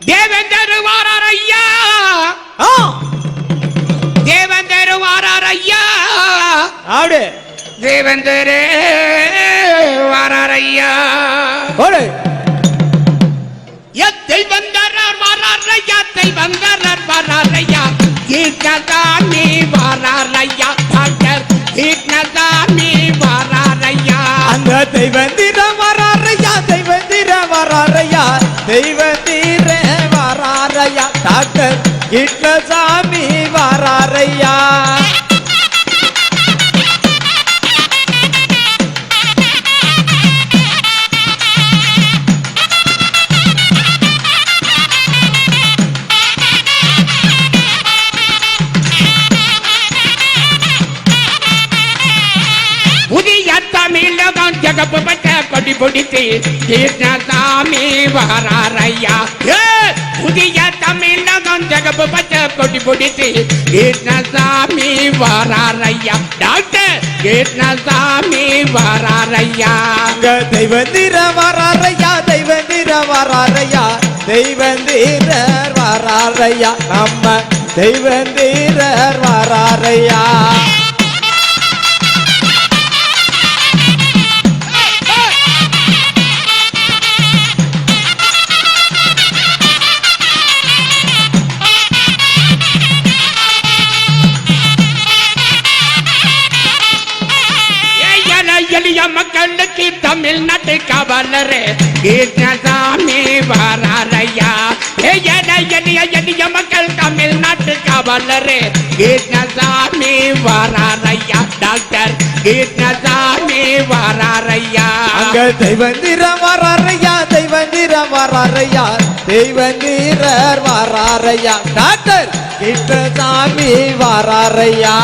தேவேந்தர் வாரார் ஐயா. ஆ. தேவேந்தர் வாரார் ஐயா. ஆடு. தேவேந்தரே வாரார் ஐயா. ஓடு. எத்தை வந்தார் வாரார் ஐயா. தை வந்தார் வாரார் ஐயா. ஈட்டதாமி வாரார் ஐயா. டாக்டர் ஈட்டதாமி வாரார் ஐயா. அந்த தெய்வந்திர வராரையா தெய்வந்திர வராரையா தெய்வந்திர வராரையா டாக்டர் கிருஷ்ணசாமி வராரையா புதிய தமிழகம் ஜகப்பு பட்ட கொடி பிடித்து கிருஷ்ணசாமி நீண்டதான் ஜகப்பு பச்சை கொட்டி பிடித்து கிருஷ்ணசாமி வாராரையா டாக்டர் கிருஷ்ணசாமி வாராரையா அங்க தெய்வந்திர வராரையா தெய்வந்திர வராரையா தெய்வந்திரர் வராரையா நம்ம தெய்வந்திரர் வராரையா எளிய தமிழ்நாட்டு கவலரே. கிருஷ்ணசாமி வாராரையா எளிய மக்கள் தமிழ்நாட்டு கவலரே. கிருஷ்ணசாமி வாராரையா டாக்டர் கிருஷ்ணசாமி வாராரையா அங்க தெய்வந்திர வராரையா தெய்வந்திர வராரையா தெய்வந்திரர் வராரையா டாக்டர் கிருஷ்ணசாமி வராரையா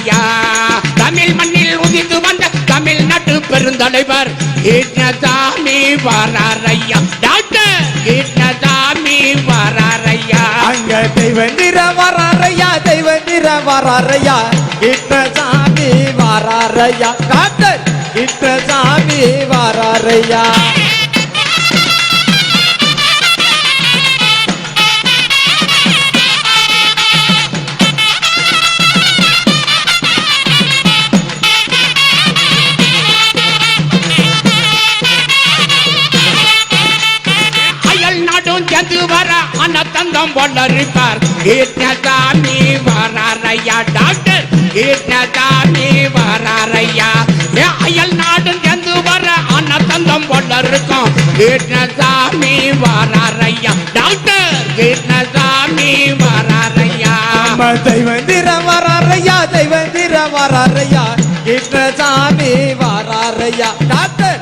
ஐயா. தமிழ் மண்ணில் உதித்து வந்த தமிழ்நாட்டு பெருந்தலைவர் கிருஷ்ணசாமி வாராரையா டாக்டர் கிருஷ்ணசாமி வாராரையா அங்க தெய்வந்திர வராரையா தெய்வந்திர வராரையா கிருஷ்ணசாமி வராரையா டாக்டர் கிருஷ்ணசாமி வராரையா நாடும் சேர்ந்து வர அன்னத்தந்தம் வளர்ப்பார் கிருஷ்ணசாமி வாராரையா டாக்டர் கிருஷ்ணசாமி வாராரையா. ஏ, அயல் நாடு சேர்ந்து வர அன்னத்தந்தம் வளர்க்கும். கிருஷ்ணசாமி வாராரையா டாக்டர் கிருஷ்ணசாமி வாராரையா. நம்ம தெய்வந்திர வராரையா தெய்வந்திர வராரையா. கிருஷ்ணசாமி வராரையா டாக்டர்